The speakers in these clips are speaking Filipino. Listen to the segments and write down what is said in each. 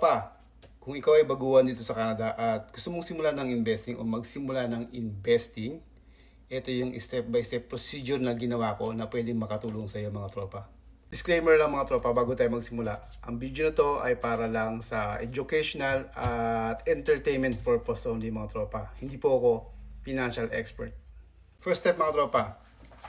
tropa, kung ikaw ay baguhan dito sa Canada at gusto mong simulan ng investing o magsimula ng investing, ito yung step-by-step procedure na ginawa ko na pwedeng makatulong sa iyo mga tropa. Disclaimer lang mga tropa bago tayo magsimula. Ang video na to ay para lang sa educational at entertainment purpose only mga tropa. Hindi po ako financial expert. First step mga tropa,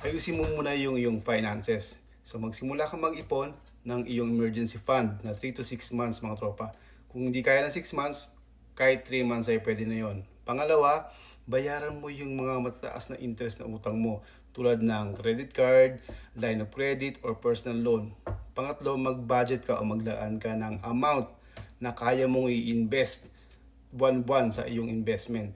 ayusin mo muna yung, yung finances. So magsimula ka mag-ipon ng iyong emergency fund na 3 to 6 months mga tropa. Kung hindi kaya ng 6 months, kahit 3 months ay pwede na yon. Pangalawa, bayaran mo yung mga matataas na interest na utang mo tulad ng credit card, line of credit, or personal loan. Pangatlo, mag-budget ka o maglaan ka ng amount na kaya mong i-invest buwan-buwan sa iyong investment.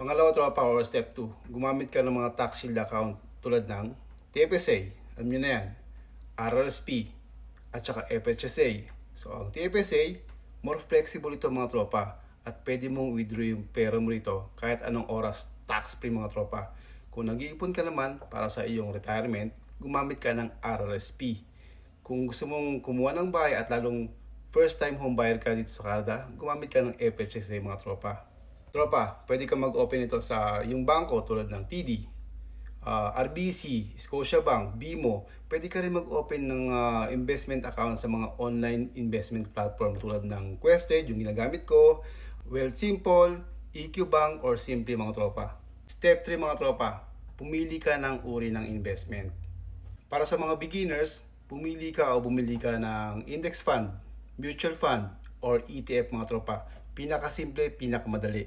Pangalawa, tropa, or step 2, gumamit ka ng mga tax shield account tulad ng TFSA, alam nyo na yan, RRSP, at saka FHSA. So, ang TFSA, more flexible ito mga tropa at pwede mong withdraw yung pera mo rito kahit anong oras tax-free mga tropa. Kung nag-iipon ka naman para sa iyong retirement, gumamit ka ng RRSP. Kung gusto mong kumuha ng bahay at lalong first time home buyer ka dito sa Canada, gumamit ka ng FHSA mga tropa. Tropa, pwede ka mag-open ito sa yung bangko tulad ng TD, uh, RBC, Scotiabank, BMO, pwede ka rin mag-open ng uh, investment account sa mga online investment platform tulad ng Quested, yung ginagamit ko, Wealthsimple, EQ Bank, or Simply mga tropa. Step 3 mga tropa, pumili ka ng uri ng investment. Para sa mga beginners, pumili ka o bumili ka ng index fund, mutual fund, or ETF mga tropa. Pinakasimple, pinakamadali.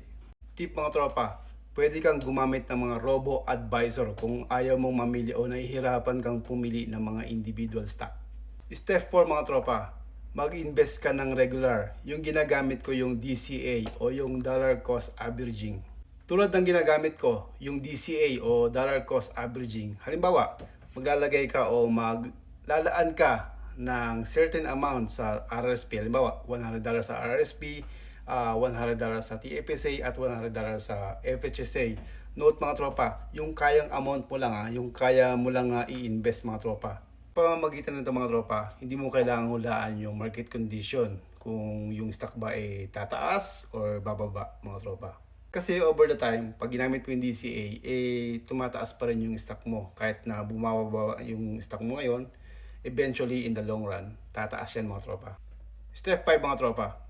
Tip mga tropa, pwede kang gumamit ng mga robo-advisor kung ayaw mong mamili o nahihirapan kang pumili ng mga individual stock. Step 4 mga tropa, mag-invest ka ng regular. Yung ginagamit ko yung DCA o yung dollar cost averaging. Tulad ng ginagamit ko, yung DCA o dollar cost averaging. Halimbawa, maglalagay ka o maglalaan ka ng certain amount sa RRSP. Halimbawa, $100 sa RRSP, uh, $100 sa TFSA at $100 sa FHSA. Note mga tropa, yung kayang amount mo lang ha, yung kaya mo lang uh, i-invest mga tropa. Pamamagitan nito mga tropa, hindi mo kailangan hulaan yung market condition kung yung stock ba ay tataas or bababa mga tropa. Kasi over the time, pag ginamit mo yung DCA, eh tumataas pa rin yung stock mo. Kahit na bumababa yung stock mo ngayon, eventually in the long run, tataas yan mga tropa. Step 5 mga tropa,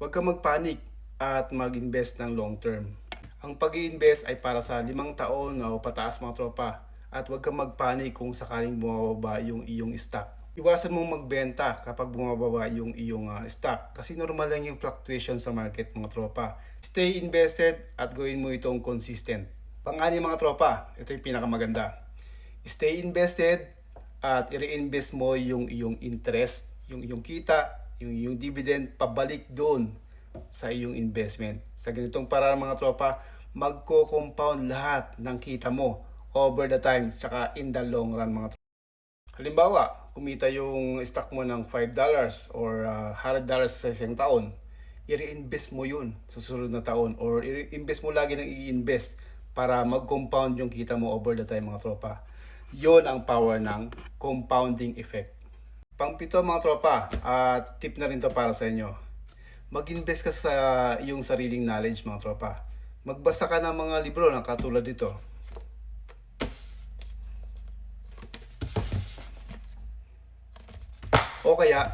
huwag kang magpanik at mag-invest ng long term. Ang pag invest ay para sa limang taon o pataas mga tropa at huwag kang magpanik kung sakaling bumababa yung iyong stock. Iwasan mong magbenta kapag bumababa yung iyong uh, stock kasi normal lang yung fluctuation sa market mga tropa. Stay invested at gawin mo itong consistent. Pangani mga tropa, ito yung pinakamaganda. Stay invested at i-reinvest mo yung iyong interest, yung iyong kita, yung, yung dividend pabalik doon sa iyong investment. Sa ganitong paraan mga tropa, magko-compound lahat ng kita mo over the time saka in the long run mga tropa. Halimbawa, kumita yung stock mo ng $5 or uh, $100 sa isang taon, i-reinvest mo yun sa susunod na taon or i-invest mo lagi ng i-invest para mag-compound yung kita mo over the time mga tropa. Yon ang power ng compounding effect. Pangpito mga tropa, at tip na rin to para sa inyo. Mag-invest ka sa iyong sariling knowledge mga tropa. Magbasa ka ng mga libro na katulad dito. O kaya,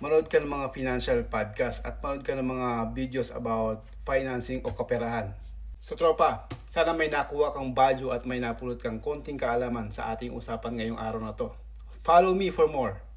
manood ka ng mga financial podcast at manood ka ng mga videos about financing o kaperahan. So tropa, sana may nakuha kang value at may napulot kang konting kaalaman sa ating usapan ngayong araw na to. Follow me for more.